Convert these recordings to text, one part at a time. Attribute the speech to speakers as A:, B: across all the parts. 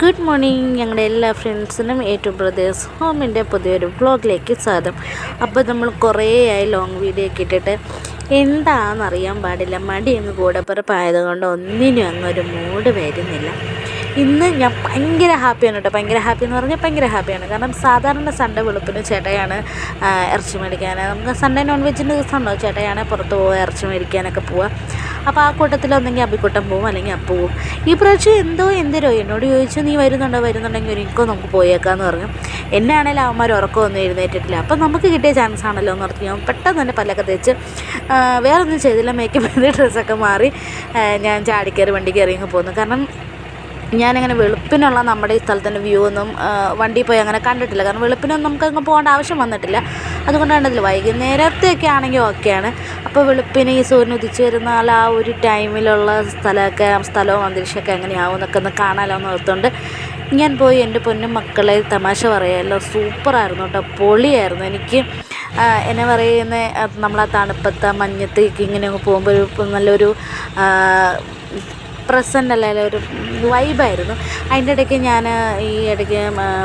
A: Good morning ഞങ്ങളുടെ എല്ലാ ഫ്രണ്ട്സിനും എ ടു ബ്രദേഴ്സ് ഹോമിന്റെ പുതിയൊരു വ്ളോഗിലേക്ക് സ്വാഗതം. അപ്പോൾ നമ്മൾ കുറേ ആയി ലോങ് വീഡിയോ ഒക്കെ ഇട്ടിട്ട് എന്താണെന്നറിയാൻ പാടില്ല മടി അങ്ങ് കൂടപ്പിറപ്പായത് കൊണ്ട് ഒന്നിനും അങ്ങ് ഒരു മൂഡ് വരുന്നില്ല. ഇന്ന് ഞാൻ ഭയങ്കര ഹാപ്പിയാണ് കേട്ടോ. ഭയങ്കര ഹാപ്പി എന്ന് പറഞ്ഞാൽ ഭയങ്കര ഹാപ്പിയാണ് കാരണം സാധാരണ സൺഡേ വെളുപ്പിന് ചേട്ടയാണ് ഇറച്ചി മേടിക്കാൻ നമുക്ക് സൺഡേ നോൺ വെജിന്റെ ദിവസം ഉണ്ടോ ചേട്ടയാണ് പുറത്ത് പോവുക ഇറച്ചി മേടിക്കാനൊക്കെ പോവുക. അപ്പോൾ ആ കൂട്ടത്തിൽ ഒന്നെങ്കിൽ അബിക്കുട്ടൻ പോവും അല്ലെങ്കിൽ അപ്പു പോവും. ഈ പ്രാവശ്യം എന്തോ എന്തിരോ എന്നോട് ചോദിച്ചു നീ വരുന്നുണ്ടോ? വരുന്നുണ്ടെങ്കിൽ ഒരിക്കോ നമുക്ക് പോയേക്കാന്ന് പറഞ്ഞു. എന്നെ ആണെങ്കിലും അവന്മാർ ഉറക്കമൊന്നും എഴുന്നേറ്റിട്ടില്ല. അപ്പം നമുക്ക് കിട്ടിയ ചാൻസ് ആണല്ലോ എന്ന് ഓർത്ത് ഞാൻ പെട്ടെന്ന് തന്നെ പല്ലൊക്കെ തേച്ച് വേറെ വേറൊന്നും ചെയ്തില്ല. മേക്കപ്പ് ചെയ്ത് ഡ്രസ്സൊക്കെ മാറി ഞാൻ ചാടിക്കയറി വണ്ടി കയറി പോന്നു. കാരണം ഞാനങ്ങനെ വെളുപ്പിനുള്ള നമ്മുടെ ഈ സ്ഥലത്തിന്റെ വ്യൂ ഒന്നും വണ്ടി വണ്ടിയിൽ പോയി അങ്ങനെ കണ്ടിട്ടില്ല. കാരണം വെളുപ്പിനൊന്നും നമുക്ക് അങ്ങ് പോകേണ്ട ആവശ്യം വന്നിട്ടില്ല. അതുകൊണ്ടാണ് ഇതിൽ വൈകുന്നേരത്തെയൊക്കെ ആണെങ്കിൽ ഓക്കെയാണ് അപ്പോൾ വെളുപ്പിന് ഈ സൂര്യൻ ഉദിച്ച് വരുന്നാൽ ആ ഒരു ടൈമിലുള്ള സ്ഥലമൊക്കെ സ്ഥലവും അന്തരീക്ഷമൊക്കെ എങ്ങനെയാവും എന്നൊക്കെ ഒന്ന് കാണാമല്ലോ എന്ന് ഓർത്തുകൊണ്ട് ഞാൻ പോയി എന്റെ പൊന്നും മക്കളെ തമാശ പറയാമല്ലോ സൂപ്പറായിരുന്നു കേട്ടോ. പൊളിയായിരുന്നു. എനിക്ക് എന്നെ പറയുന്ന നമ്മളാ തണുപ്പത്ത് മഞ്ഞത്തേക്ക് ഇങ്ങനെ പോകുമ്പോൾ നല്ലൊരു പ്രസന്റ് അല്ല ഒരു വൈബായിരുന്നു അതിന്റെ ഇടയ്ക്ക് ഞാൻ ഈ ഇടയ്ക്ക്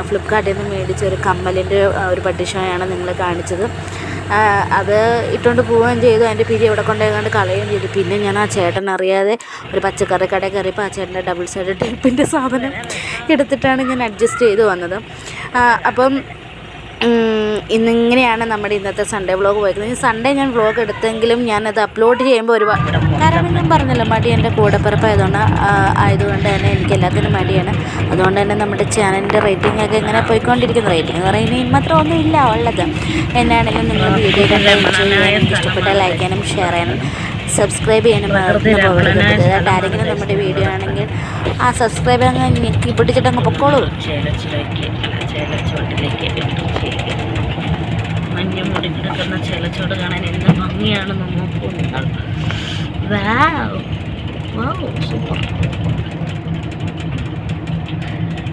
A: ഫ്ലിപ്കാർട്ടിൽ നിന്ന് മേടിച്ച ഒരു കമ്മലിന്റെ ഒരു പട്ടിഷോയാണ് നിങ്ങൾ കാണിച്ചത്. അത് ഇട്ടുകൊണ്ട് പോവുകയും ചെയ്തു. അതിന്റെ പിരി എവിടെ കൊണ്ടുപോയി കളയുകയും ചെയ്തു. പിന്നെ ഞാൻ ആ ചേട്ടൻ അറിയാതെ ഒരു പച്ചക്കറി കടയിൽ കയറിയപ്പോൾ ആ ചേട്ടന്റെ ഡബിൾ സൈഡ് ടേപ്പിന്റെ സാധനം എടുത്തിട്ടാണ് ഞാൻ അഡ്ജസ്റ്റ് ചെയ്ത് വന്നത്. അപ്പം ഇന്നിങ്ങനെയാണ് നമ്മുടെ ഇന്നത്തെ സൺഡേ വ്ളോഗ് പോയിരിക്കുന്നത് സൺഡേ ഞാൻ വ്ളോഗ് എടുത്തെങ്കിലും ഞാനത് അപ്ലോഡ് ചെയ്യുമ്പോൾ ഒരു കാരണം ഞാൻ പറഞ്ഞല്ലോ മടി എന്റെ കൂടപ്പിറപ്പായതുകൊണ്ട് ആയതുകൊണ്ട് തന്നെ എനിക്ക് എല്ലാത്തിനും മടിയാണ്. അതുകൊണ്ട് തന്നെ നമ്മുടെ ചാനലിന്റെ റേറ്റിംഗ് ഒക്കെ ഇങ്ങനെ പോയിക്കൊണ്ടിരിക്കുന്ന. റേറ്റിംഗ് എന്ന് പറയുന്നത് ഇനി മാത്രം ഒന്നും ഇല്ല ഉള്ളത്. എന്നാണെങ്കിലും നിങ്ങൾ വീഡിയോ കണ്ട് ഇഷ്ടപ്പെട്ട ലൈക്ക് ചെയ്യാനും ഷെയർ ചെയ്യാനും സബ്സ്ക്രൈബ് ചെയ്യാനും മറന്നു പോകരുത്. ആരെങ്കിലും നമ്മുടെ വീഡിയോ ആണെങ്കിൽ ആ സബ്സ്ക്രൈബ് അങ്ങ് ഞെക്കി പിടിച്ചിട്ട് അങ്ങ് പൊക്കോളൂ.
B: ചേലച്ചോട് കാണാൻ എന്ത് ഭംഗിയാണ് വാവ് സൂപ്പർ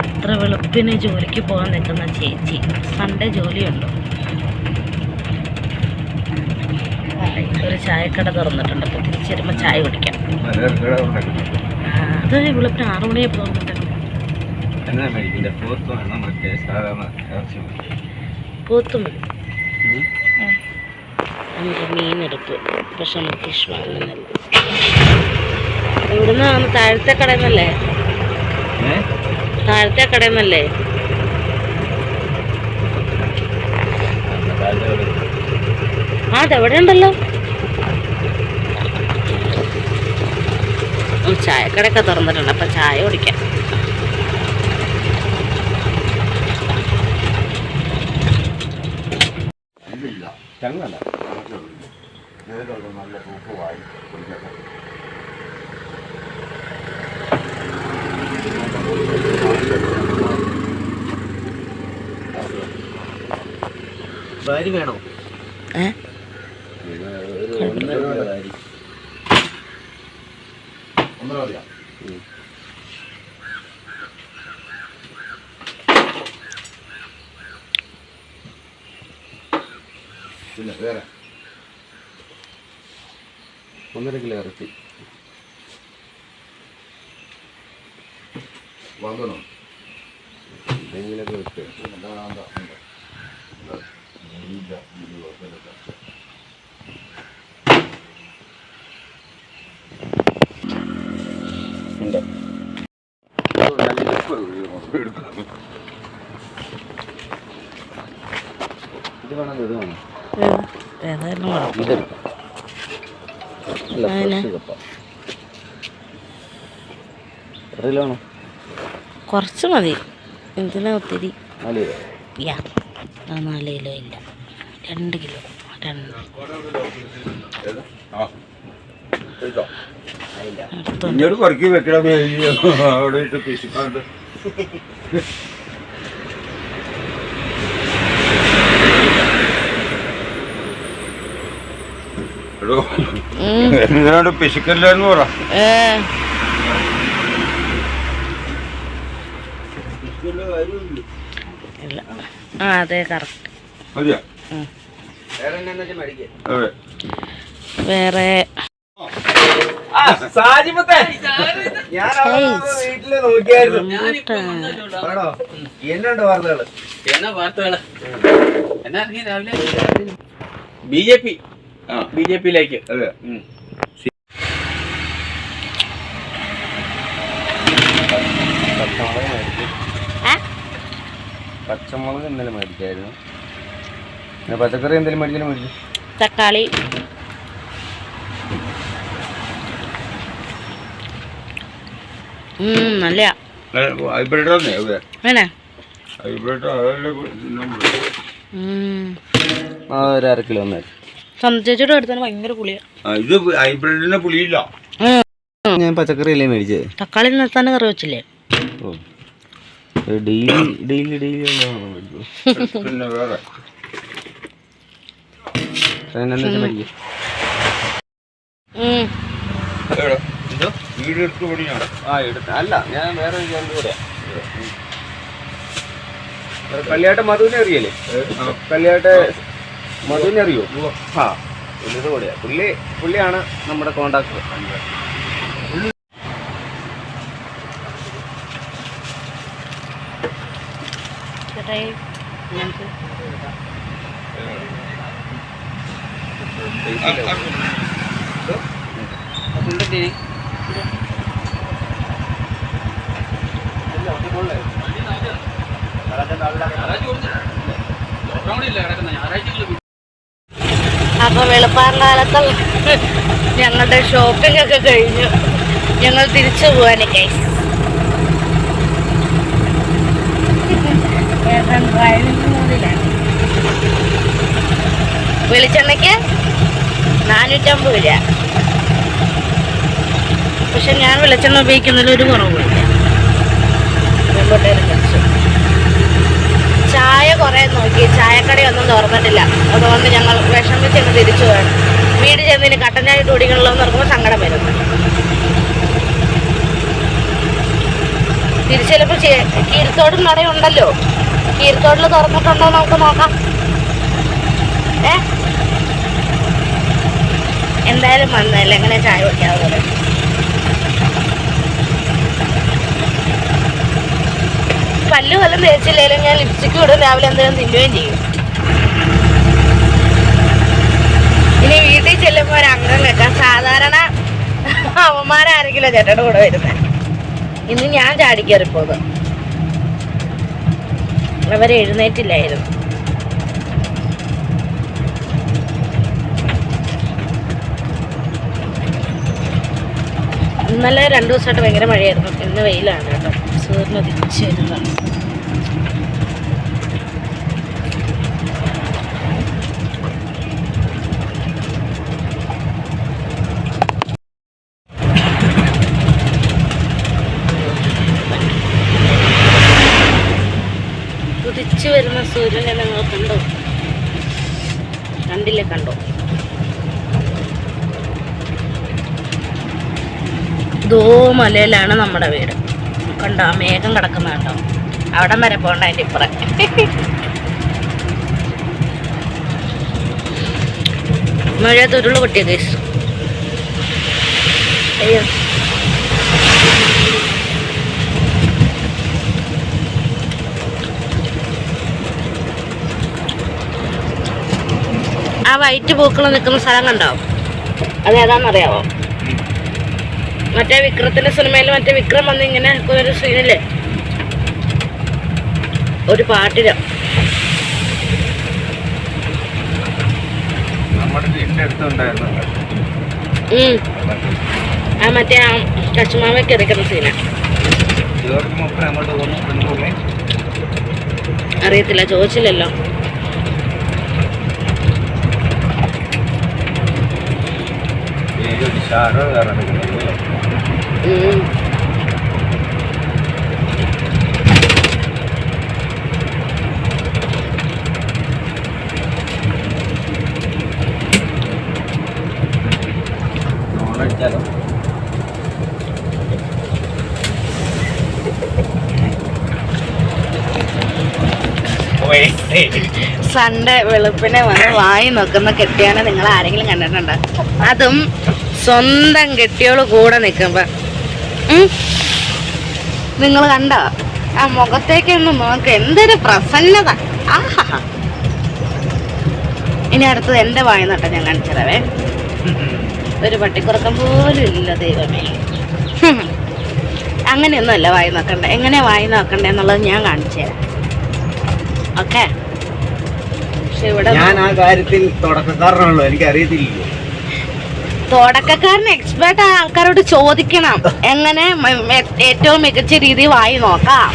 B: ഇത്ര വെളുപ്പിന് ജോലിക്ക് പോകാൻ നിൽക്കുന്ന ചേച്ചി. സൺഡേ ജോലിയുണ്ടോ? ഒരു ചായക്കട തുറന്നിട്ടുണ്ട്. അപ്പോൾ തിരിച്ചു വരുമ്പോൾ ചായ കുടിക്കാം. അത് വെളുപ്പിന് ആറു മണിയെ തുറന്നിട്ടുണ്ട്
C: മേടിക്കില്ല പോത്ത് വേണം മറ്റേ സാധാരണ ഇറച്ചി മതി.
B: പോത്തും മതി നമുക്ക് മീനെടുത്ത് പക്ഷെ നമുക്ക് ഇഷ്ടമാകുന്നില്ല ഇവിടുന്ന് താഴത്തെ കടയിൽ നിന്നല്ലേ? താഴത്തെ കടയിൽ നിന്നല്ലേ. ആ അതെവിടെ ഉണ്ടല്ലോ. ചായക്കടയൊക്കെ തുറന്നിട്ടുണ്ട്. അപ്പം ചായ കുടിക്കാം.
C: ചങ്ങല നേരിലുള്ള നല്ല പൂപ്പുവായി കുടിക്കട്ടെ
D: ഭാര്യ വേണോ
B: ഏ.
C: ഒന്നര മതിയോ? പിന്നെ വേറെ ഒന്നര കിലോ ഇറച്ചി വാങ്ങണോ എന്തെങ്കിലുമൊക്കെ വിട്ട് എന്താ എന്താ എന്താ ഇല്ല, ഇത് കുഴപ്പമില്ല. ഉണ്ട്. ഇത് വേണം ഇത് വേണം
B: ഏതായാലും കുഴപ്പം
C: ഇതെടുക്കാം അല്ല
B: അതിന്?
C: ഫ്രഷ് കപ്പ വേണം
B: കുറച്ച് മതി. എന്തിനാ ഒത്തിരി?
C: നാല് കിലോ
B: ഇല്ല. രണ്ട് കിലോ. രണ്ട്.
C: ഇങ്ങോട്ട് കുറക്കി വെക്കണം അവിടെ ഇട്ട് പറ.
B: ആ അതെ കറക്റ്റ്
C: മതിയാ?
B: വേറെ.
C: ആ സാജിമത്തെ ഞാൻ അവിടെ വീട്ടിൽ നോക്കിയായിരുന്നു. ആണോ എന്നുണ്ട് വാർത്തകൾ?
D: എന്നാ വാർത്തകൾ? എന്നാ ഇറങ്ങി രാവിലെ? B J P. B J പിയിലേക്ക്.
C: അതെ. പച്ചമുളക് ഇന്നലെ മേടിച്ചായിരുന്നു. പച്ചക്കറി എന്തെങ്കിലും മേടിച്ചാലും മേടിക്കും
B: തക്കാളി. ഉം, നല്ലയാ
C: ഹൈബ്രിഡ് തന്നെ അതെ
B: വേണേ?
C: ഹൈബ്രിഡ് അതല്ലേ
B: ഉം.
C: ആ ഒരു അര കിലോ
B: സന്ധ്യച്ചോട് എടുത്താൽ ഭയങ്കര പുളിയാ.
C: ഇത് ഹൈബ്രിഡിന്റെ പുളിയില്ല. ഞാൻ പച്ചക്കറി അല്ലേ മേടിച്ചത്
B: തക്കാളി നിർത്താൻ കറി വെച്ചില്ലേ?
C: ഡെയിലി ഡെയിലി ഡെയിലി പിന്നെ വേറെ. മേടിക്കും
B: ഉം.
C: എന്തോ വീട് എടുത്ത് പണിയാണ്? ആ എടുത്ത്. അല്ല ഞാൻ വേറെ ജോലി കൂടെയാ. കല്യാട്ട് മധുവിനെ അറിയല്ലേ? കല്യാട്ട് മധുവിനെ അറിയോ? ആ പുള്ളിയുടെ കൂടെയാ. പുള്ളി പുള്ളിയാണ് നമ്മുടെ കോണ്ടാക്ട്
B: ചേട്ടായി അപ്പൊ വെളുപ്പാങ്കാലത്ത് ഞങ്ങളുടെ ഷോപ്പിംഗ് ഒക്കെ കഴിഞ്ഞു. ഞങ്ങൾ തിരിച്ചു പോവാനൊക്കെ കൈസ് ഡ്രൈവിംഗ് മോഡിലാണ് വെളിച്ചെണ്ണയ്ക്ക്? നാനൂറ്റമ്പത് രൂപ പക്ഷെ ഞാൻ വെളിച്ചെണ്ണ ഉപയോഗിക്കുന്നതിൽ ഒരു കുറവുമില്ല. ചായ കുറേ നോക്കി. ചായക്കടയൊന്നും തുറന്നിട്ടില്ല. അതുകൊണ്ട് ഞങ്ങൾ വിഷമിച്ച് അങ്ങ് തിരിച്ചു പോകണം വീട് ചെന്നതിന് കട്ടൻ ചായ കുടിക്കണല്ലോ എന്ന് സങ്കടം വരുന്നു തിരിച്ചെല്ലപ്പോൾ കീരത്തോടും നടയുണ്ടല്ലോ. കീരത്തോടിൽ തുറന്നിട്ടുണ്ടോ നമുക്ക് നോക്കാം. ഏ? എന്തായാലും വന്നതല്ല? എങ്ങനെ ചായ കുടിക്കാവുന്നത്? പല്ലു വല്ലതും തേച്ചില്ലേലും ഞാൻ ലിപ്സ്റ്റിക്ക് ഇടും. രാവിലെ എന്തെങ്കിലും തിന്നുകയും ചെയ്യും. ഇനി വീട്ടിൽ ചെല്ലുമ്പോൾ ഒരു അംഗം വെക്കാം സാധാരണ അവന്മാരാരെങ്കിലും ചേട്ടയുടെ കൂടെ വരുന്നത് ഇന്ന് ഞാൻ ചാടിക്കാറിപ്പോ അവരെ എഴുന്നേറ്റില്ലായിരുന്നു ഇന്നലെ രണ്ടു ദിവസമായിട്ട് ഭയങ്കര മഴയായിരുന്നു. ഇന്ന് വെയിലാണ് കേട്ടോ. സൂര്യൻ തിരിച്ചു വരുന്നതാണ് ഉദിച്ചു വരുന്ന സൂര്യനെ നിങ്ങൾ കണ്ടോ? കണ്ടില്ലേ കണ്ടോ? ദോ മലയിലാണ് നമ്മുടെ വീട്. കണ്ടോ മേഘം കിടക്കുന്ന കണ്ടോ? അവിടം വരെ പോകണ്ട അതിന്റെ ഇപ്പുറം. മഴ തുരുൾ പൊട്ടിയ അയ്യോ. ആ വൈറ്റ് പൂക്കൾ നിൽക്കുന്ന സ്ഥലം കണ്ടോ? അത് ഏതാണെന്നറിയാവോ? മറ്റേ വിക്രത്തിന്റെ സിനിമയിൽ മറ്റേ വിക്രം വന്ന് ഇങ്ങനെ ഒരു സീനല്ലേ? ഒരു പാട്ടില. ആ മറ്റേ ആ കശുമാവയ്ക്ക് എടുക്കുന്ന സീന. അറിയത്തില്ല ചോദിച്ചില്ലല്ലോ.
C: ഷാറോ കാരണം
B: സൺഡേ വെളുപ്പിനെ വന്ന് വായി നോക്കുന്ന കെട്ടിയാണ് നിങ്ങൾ ആരെങ്കിലും കണ്ടിട്ടുണ്ടോ? അതും സ്വന്തം കെട്ടിയോൾ കൂടെ നിൽക്കുമ്പോ നിങ്ങൾ കണ്ടോ ആ മുഖത്തേക്കൊന്ന് നോക്ക്. എന്തൊരു പ്രസന്നത. ആഹാ. ഇനി അടുത്തത് എന്റെ വായ നട്ട ഞാൻ കാണിച്ചതവേ ഒരു പട്ടിക്കുറക്കം പോലും ഇല്ല ദൈവമേ. അങ്ങനെയൊന്നുമല്ല വായി നോക്കണ്ടേ. എങ്ങനെ വായി നോക്കണ്ടേ എന്നുള്ളത് ഞാൻ കാണിച്ചു തരാം ഓക്കെ? പക്ഷെ ഇവിടെ
C: ഞാൻ ആ കാര്യത്തിൽ തുടക്കക്കാരനാണല്ലോ. എനിക്ക്
B: തുടക്കക്കാരൻ എക്സ്പേർട്ട് ആയ ആൾക്കാരോട് ചോദിക്കണം. എങ്ങനെ ഏറ്റവും മികച്ച രീതിയിൽ വായി നോക്കാം.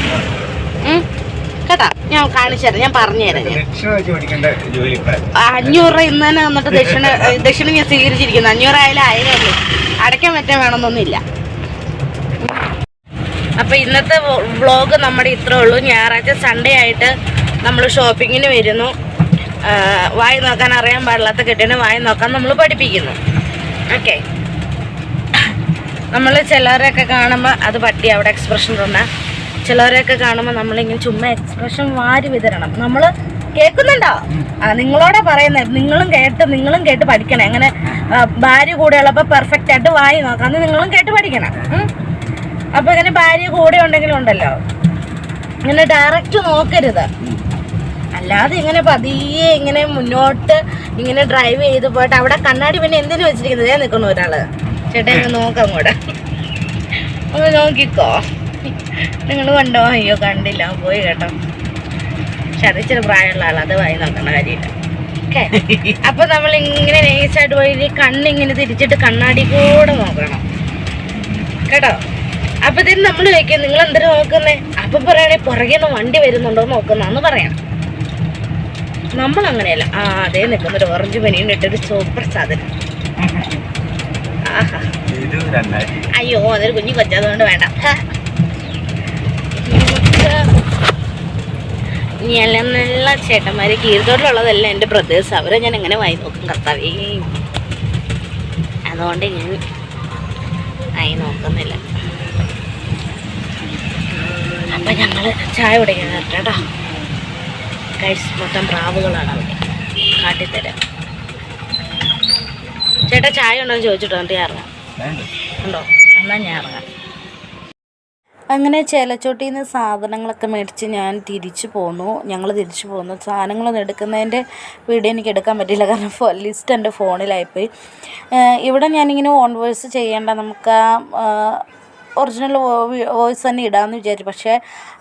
B: കേട്ടാ? ഞാൻ കാണിച്ചു തരാം. ഞാൻ പറഞ്ഞു തരാം. ഞാൻ
C: ദക്ഷിണ വെച്ച് പഠിക്കേണ്ട ജോലി
B: അഞ്ഞൂറ് രൂപ ഇന്ന് തന്നെ വന്നിട്ട് ദക്ഷിണ ദക്ഷിണ ഞാൻ സ്വീകരിച്ചിരിക്കുന്നു. അഞ്ഞൂറ് ആയാലും ആയിരം ഉള്ളൂ. അടയ്ക്കാൻ പറ്റാൻ വേണമെന്നൊന്നുമില്ല. അപ്പൊ ഇന്നത്തെ വ്ളോഗ് നമ്മുടെ ഇത്രേ ഉള്ളൂ. ഞായറാഴ്ച സൺഡേ ആയിട്ട് നമ്മൾ ഷോപ്പിങ്ങിന് വരുന്നു. വായി നോക്കാൻ അറിയാൻ പാടില്ലാത്ത കെട്ടിനെ വായി നോക്കാൻ നമ്മൾ പഠിപ്പിക്കുന്നു. ഓക്കെ നമ്മൾ ചിലരെയൊക്കെ കാണുമ്പോൾ അത് പട്ടി അവിടെ എക്സ്പ്രഷൻ തന്നെ ചിലരെയൊക്കെ കാണുമ്പോൾ നമ്മളിങ്ങനെ ചുമ്മാ എക്സ്പ്രഷൻ വാരി വിതരണം. നമ്മൾ കേൾക്കുന്നുണ്ടോ? ആ നിങ്ങളോടെ പറയുന്നത് നിങ്ങളും കേട്ട് നിങ്ങളും കേട്ട് പഠിക്കണം. അങ്ങനെ ഭാര്യ കൂടെ ഉള്ളപ്പോൾ പെർഫെക്റ്റ് ആയിട്ട് വായി നോക്കാം. നിങ്ങളും കേട്ട് പഠിക്കണം. അപ്പോൾ അപ്പൊ ഇങ്ങനെ ഭാര്യ കൂടെ ഉണ്ടെങ്കിലും ഉണ്ടല്ലോ. ഇങ്ങനെ ഡയറക്റ്റ് നോക്കരുത്. അല്ലാതെ ഇങ്ങനെ പതിയെ ഇങ്ങനെ മുന്നോട്ട് ഇങ്ങനെ ഡ്രൈവ് ചെയ്ത് പോയിട്ട് അവിടെ കണ്ണാടി പിന്നെ എന്തിനു വെച്ചിരിക്കുന്നത്? നിൽക്കുന്നു ഒരാൾ. ചേട്ടാ ഇങ്ങനെ നോക്കാം കൂടെ ഒന്ന് നോക്കിക്കോ. നിങ്ങൾ കണ്ടോ? അയ്യോ കണ്ടില്ല. പോയി കേട്ടോ. പക്ഷെ അത് ഇച്ചിരി പ്രായമുള്ള ആളാ. അത് വായി നോക്കേണ്ട കാര്യമില്ല. ഓക്കെ. അപ്പൊ നമ്മൾ ഇങ്ങനെ നൈസായിട്ട് പോയി കണ്ണിങ്ങനെ തിരിച്ചിട്ട് കണ്ണാടി കൂടെ നോക്കണം. കേട്ടോ? അപ്പൊ ഇതിന് നമ്മൾ ചോദിക്കും നിങ്ങൾ എന്തിനു നോക്കുന്നേ? അപ്പൊ പറയണേ പുറകെ നിന്ന് വണ്ടി വരുന്നുണ്ടോ നോക്കുന്നാന്ന് പറയണം. നമ്മൾ അങ്ങനെയല്ല ആ അതേ നിൽക്കുന്നൊരു ഓറഞ്ച് പനിയും ഇട്ടൊരു സൂപ്പർ സാധനം. അയ്യോ അതൊരു കുഞ്ഞു കൊച്ചതുകൊണ്ട് വേണ്ട. എല്ലാം നല്ല ചേട്ടന്മാര് കീഴ്ത്തോട്ടിലുള്ളതല്ല എന്റെ ബ്രദേഴ്സ് അവരെ ഞാൻ എങ്ങനെ വായി നോക്കും കർത്താവേ? അതുകൊണ്ട് ഞാൻ ആയി നോക്കുന്നില്ല. അപ്പൊ ഞങ്ങൾ ചായ കുടിക്കാൻ കേട്ടോ. കഴിച്ച് മൊത്തം പ്രാവുകളാണ് അവിടെ. കാട്ടിത്തരാം. ചേട്ടാ ചായ ഉണ്ടോ എന്ന് ചോദിച്ചിട്ടോ എന്നിട്ട് ഞാൻ ഇറങ്ങാം. ഉണ്ടോ? എന്നാ ഞാൻ ഇറങ്ങാം.
A: അങ്ങനെ ചേലച്ചോട്ടിയിൽ നിന്ന് സാധനങ്ങളൊക്കെ മേടിച്ച് ഞാൻ തിരിച്ചു പോന്നു. ഞങ്ങൾ തിരിച്ചു പോന്നു. സാധനങ്ങളൊന്നും എടുക്കുന്നതിന്റെ വീഡിയോ എനിക്ക് എടുക്കാൻ പറ്റില്ല കാരണം ഫോ ലിസ്റ്റ് എന്റെ ഫോണിലായിപ്പോയി. ഇവിടെ ഞാനിങ്ങനെ ഓൺവേഴ്സ് ചെയ്യേണ്ട നമുക്ക് ആ ഒറിജിനൽ വോയിസ് തന്നെ ഇടാമെന്ന് വിചാരിച്ചു. പക്ഷേ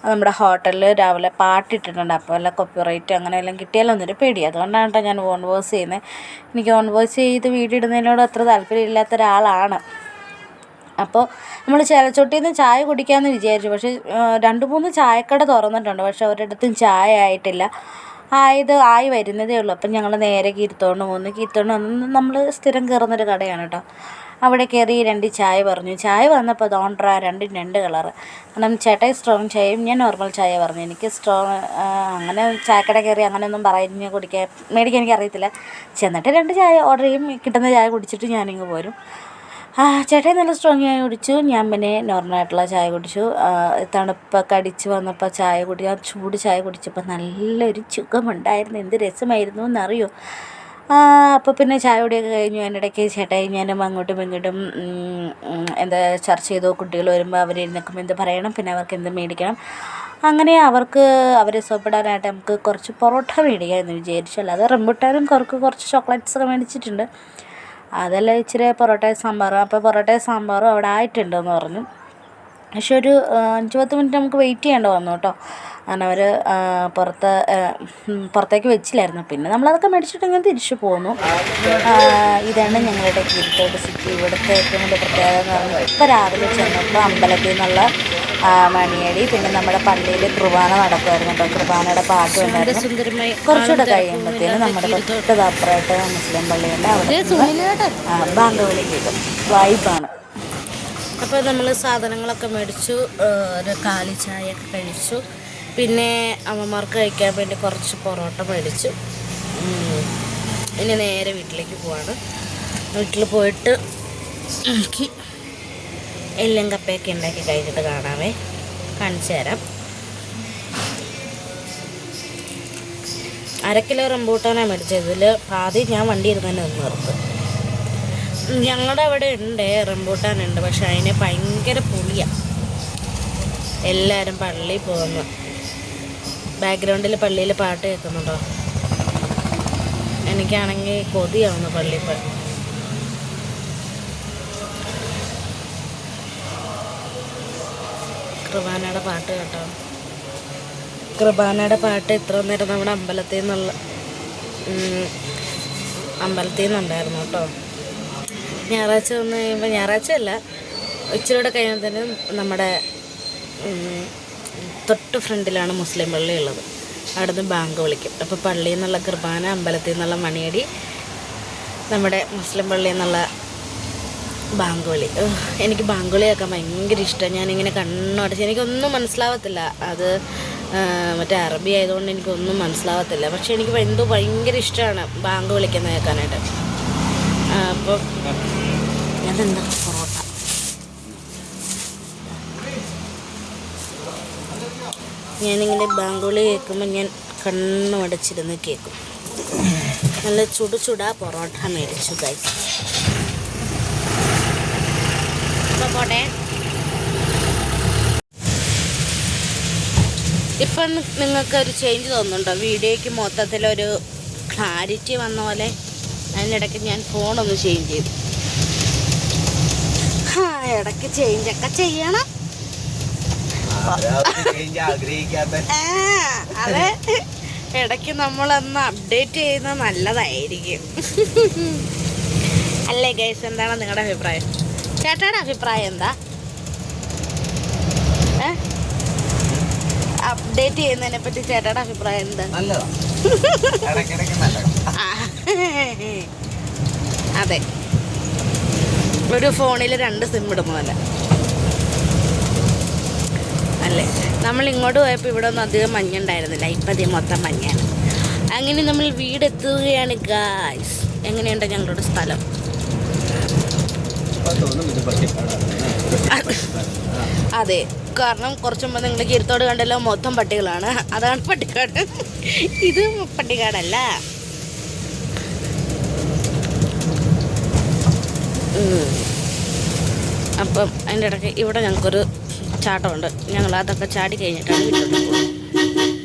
A: നമ്മുടെ ഹോട്ടലിൽ രാവിലെ പാട്ടിട്ടിട്ടുണ്ട്. അപ്പോൾ വല്ല കോപ്പിറൈറ്റ് അങ്ങനെ എല്ലാം കിട്ടിയാലൊന്നൊരു പേടി. അതുകൊണ്ടാണ് കേട്ടോ ഞാൻ ഓൺ വോയിസ് ചെയ്യുന്നത് എനിക്ക് ഓൺ വോയിസ് ചെയ്ത് വീഡിയോ ഇടുന്നതിനോട് അത്ര താല്പര്യമില്ലാത്ത ഒരാളാണ്. അപ്പോൾ നമ്മൾ ചേലച്ചോട്ടിയിൽ നിന്ന് ചായ കുടിക്കാമെന്ന് വിചാരിച്ചു. പക്ഷേ രണ്ട് മൂന്ന് ചായക്കട തുറന്നിട്ടുണ്ട്. പക്ഷേ ഒരിടത്തും ചായ ആയിട്ടില്ല. ആയത് ആയി വരുന്നതേ ഉള്ളൂ. അപ്പം ഞങ്ങൾ നേരെ കീർത്തോണ്ട് പോകുന്നു കീർത്തോണ്ട് വന്ന് നമ്മൾ സ്ഥിരം കയറുന്നൊരു കടയാണ് കേട്ടോ അവിടെ കയറി രണ്ട് ചായ പറഞ്ഞു. ചായ വന്നപ്പോൾ തോണ്ടറ രണ്ടും രണ്ട് കളറ് കാരണം ചേട്ടായി സ്ട്രോങ് ചായയും ഞാൻ നോർമൽ ചായ പറഞ്ഞു. എനിക്ക് സ്ട്രോങ് അങ്ങനെ ചായക്കട കയറി അങ്ങനെയൊന്നും പറഞ്ഞ് കുടിക്കാൻ മേടിക്കാൻ എനിക്ക് അറിയത്തില്ല ചെന്നിട്ട് രണ്ട് ചായ ഓർഡർ ചെയ്യും. കിട്ടുന്ന ചായ കുടിച്ചിട്ട് ഞാനിങ്ങ് പോരും. ചേട്ടായി നല്ല സ്ട്രോങ് ചായ കുടിച്ചു. ഞാൻ പിന്നെ നോർമലായിട്ടുള്ള ചായ കുടിച്ചു. തണുപ്പൊക്കെ അടിച്ച് വന്നപ്പോൾ ചായ കുടി ചൂട് ചായ കുടിച്ചപ്പോൾ നല്ലൊരു സുഖമുണ്ടായിരുന്നു എന്ത് രസമായിരുന്നു എന്നറിയോ? അപ്പോൾ പിന്നെ ചായ കുടിയൊക്കെ കഴിഞ്ഞു അതിനിടയ്ക്ക് ചേട്ടായി ഞാനും അങ്ങോട്ടും ഇങ്ങോട്ടും എന്താ ചർച്ച ചെയ്തു. കുട്ടികൾ വരുമ്പോൾ അവർ അവരിരുന്നൊക്കെ എന്ത് പറയണം പിന്നെ അവർക്ക് എന്ത് മേടിക്കണം. അങ്ങനെ അവർക്ക് അവരെ സുഖപ്പെടാനായിട്ട് നമുക്ക് കുറച്ച് പൊറോട്ട മേടിക്കാം എന്ന് വിചാരിച്ചു. അല്ലാതെ റംബുട്ടാനും കുറച്ച് ചോക്ലേറ്റ്സ് ഒക്കെ മേടിച്ചിട്ടുണ്ട്. അതല്ല ഇച്ചിരി പൊറോട്ടയും സാമ്പാറും. അപ്പോൾ പൊറോട്ടയും സാമ്പാറും അവിടെ ആയിട്ടുണ്ടെന്ന് പറഞ്ഞു. പക്ഷെ ഒരു അഞ്ച് പത്ത് മിനിറ്റ് നമുക്ക് വെയിറ്റ് ചെയ്യേണ്ട വന്നു കേട്ടോ. കാരണം അവർ പുറത്ത് പുറത്തേക്ക് വെച്ചില്ലായിരുന്നു. പിന്നെ നമ്മളതൊക്കെ മേടിച്ചിട്ട് ഇങ്ങനെ തിരിച്ചു പോന്നു. ഇതാണ് ഞങ്ങളുടെ കീഴ്ത്തോട് സിറ്റി ഇവിടുത്തെ ഏറ്റവും വലിയ പ്രത്യേകത എന്ന് പറഞ്ഞാൽ ഇപ്പോൾ രാവിലെ ചെന്നപ്പോൾ അമ്പലത്തിൽ നിന്നുള്ള മണിയടി. പിന്നെ നമ്മുടെ പള്ളിയിൽ കുർബാന നടക്കുമായിരുന്നു കേട്ടോ. കുർബാനയുടെ പാട്ട് ഉണ്ടായിരുന്നു. കുറച്ചുകൂടെ കഴിയുമ്പോഴത്തേനും നമ്മുടെ തൊട്ടപ്പുറമായിട്ട് മുസ്ലിം പള്ളിയുണ്ട് അവിടെ ബാങ്ക് വിളി കേൾക്കും വൈബാണ്
B: അപ്പോൾ നമ്മൾ സാധനങ്ങളൊക്കെ മേടിച്ചു ഒരു കാലി ചായയൊക്കെ കഴിച്ചു. പിന്നെ അമ്മമാർക്ക് കഴിക്കാൻ വേണ്ടി കുറച്ച് പൊറോട്ട മേടിച്ചു. ഇനി നേരെ വീട്ടിലേക്ക് പോവാണ്. വീട്ടിൽ പോയിട്ട് എനിക്ക് എല്ലാം കപ്പയൊക്കെ ഉണ്ടാക്കി കഴിഞ്ഞിട്ട് കാണാമേ കാണിച്ചു തരാം. അര കിലോ റംബൂട്ടാനാണ് മേടിച്ചത്. ഇതിൽ പാതി ഞാൻ വണ്ടി ഇരുന്ന് തന്നെ നിന്ന് നിർത്തും.
A: ഞങ്ങളുടെ അവിടെ ഉണ്ട് റംബൂട്ടാൻ ഉണ്ട് പക്ഷെ അതിന് ഭയങ്കര പുളിയാണ് എല്ലാവരും പള്ളി പോകുന്നു. ബാക്ക്ഗ്രൗണ്ടിൽ പള്ളിയിൽ പാട്ട് കേൾക്കുന്നുണ്ടോ? എനിക്കാണെങ്കിൽ കൊതിയാവുന്ന പള്ളി പോയി കൃപാനയുടെ പാട്ട് കേട്ടോ. കൃപാനയുടെ പാട്ട് ഇത്ര നേരം നമ്മുടെ അമ്പലത്തിൽ നിന്നുള്ള അമ്പലത്തിൽ നിന്നുണ്ടായിരുന്നു കേട്ടോ. ഞായറാഴ്ച വന്ന് കഴിയുമ്പോൾ ഞായറാഴ്ച അല്ല കഴിയുമ്പോൾ കഴിയുമ്പോഴത്തേനും നമ്മുടെ തൊട്ട് ഫ്രണ്ടിലാണ് മുസ്ലിം പള്ളി ഉള്ളത്. അവിടുന്ന് ബാങ്ക് വിളിക്കും. അപ്പോൾ പള്ളിയിൽ നിന്നുള്ള കുർബാന അമ്പലത്തിൽ നിന്നുള്ള മണിയടി നമ്മുടെ മുസ്ലിം പള്ളിയിൽ നിന്നുള്ള ബാങ്ക് വിളി. എനിക്ക് ബാങ്ക് വിളിയാക്കാൻ ഭയങ്കര ഇഷ്ടമാണ് ഞാനിങ്ങനെ കണ്ണടച്ച് എനിക്കൊന്നും മനസ്സിലാവത്തില്ല. അത് മറ്റേ അറബി ആയതുകൊണ്ട് എനിക്കൊന്നും മനസ്സിലാവത്തില്ല. പക്ഷേ എനിക്ക് എന്തോ ഭയങ്കര ഇഷ്ടമാണ് ബാങ്ക് വിളിക്കുന്നത് കേൾക്കാനായിട്ട്. അപ്പം അതെന്താ പൊറോട്ട. ഞാനിങ്ങനെ ബാംഗോളി കേൾക്കുമ്പോൾ ഞാൻ കണ്ണുമടച്ചിരുന്ന് കേൾക്കും. നല്ല ചുടു ചുടാ പൊറോട്ട മേടിച്ചു ഗൈസ് അപ്പോൾ പോട്ടെ. ഇപ്പം നിങ്ങൾക്ക് ഒരു ചേഞ്ച് തോന്നുന്നുണ്ടോ? വീഡിയോയ്ക്ക് മൊത്തത്തിലൊരു ക്ലാരിറ്റി വന്ന പോലെ അതിനിടയ്ക്ക് ഞാൻ ഫോണൊന്ന് ചേഞ്ച് ചെയ്തു. ആ ചേഞ്ച് ഒക്കെ ചെയ്യണം. അതെ. ഇടയ്ക്ക് നമ്മളൊന്ന് അപ്ഡേറ്റ് ചെയ്യുന്നത് നല്ലതായിരിക്കും. അല്ലേ ഗൈസ് എന്താണ് നിങ്ങളുടെ അഭിപ്രായം? ചേട്ടയുടെ അഭിപ്രായം എന്താ? അപ്ഡേറ്റ് ചെയ്യുന്നതിനെ പറ്റി ചേട്ടയുടെ അഭിപ്രായം എന്താ? അതെ. ഒരു ഫോണിൽ രണ്ട് സിം ഇടുന്നതല്ല അല്ലേ? നമ്മൾ ഇങ്ങോട്ട് പോയപ്പോൾ ഇവിടെ ഒന്നും അധികം മഞ്ഞുണ്ടായിരുന്നില്ല ഇപ്പം അധികം മൊത്തം മഞ്ഞാണ് അങ്ങനെ നമ്മൾ വീടെത്തുകയാണ് ഗായ്സ് എങ്ങനെയുണ്ട് ഞങ്ങളുടെ സ്ഥലം? അതെ. കാരണം കുറച്ച് മുമ്പ് നിങ്ങൾ കീർത്തോട് കണ്ടല്ലോ മൊത്തം പട്ടികളാണ്. അതാണ് പട്ടിക്കാട്. ഇത് പട്ടിക്കാടല്ല. അപ്പം അതിന്റെ ഇടയ്ക്ക് ഇവിടെ ഞങ്ങൾക്കൊരു ചാട്ടമുണ്ട്. ഞങ്ങൾ അതൊക്കെ ചാടി കഴിഞ്ഞിട്ടാണ് വീട്ടിലോട്ട് പോകുന്നത്.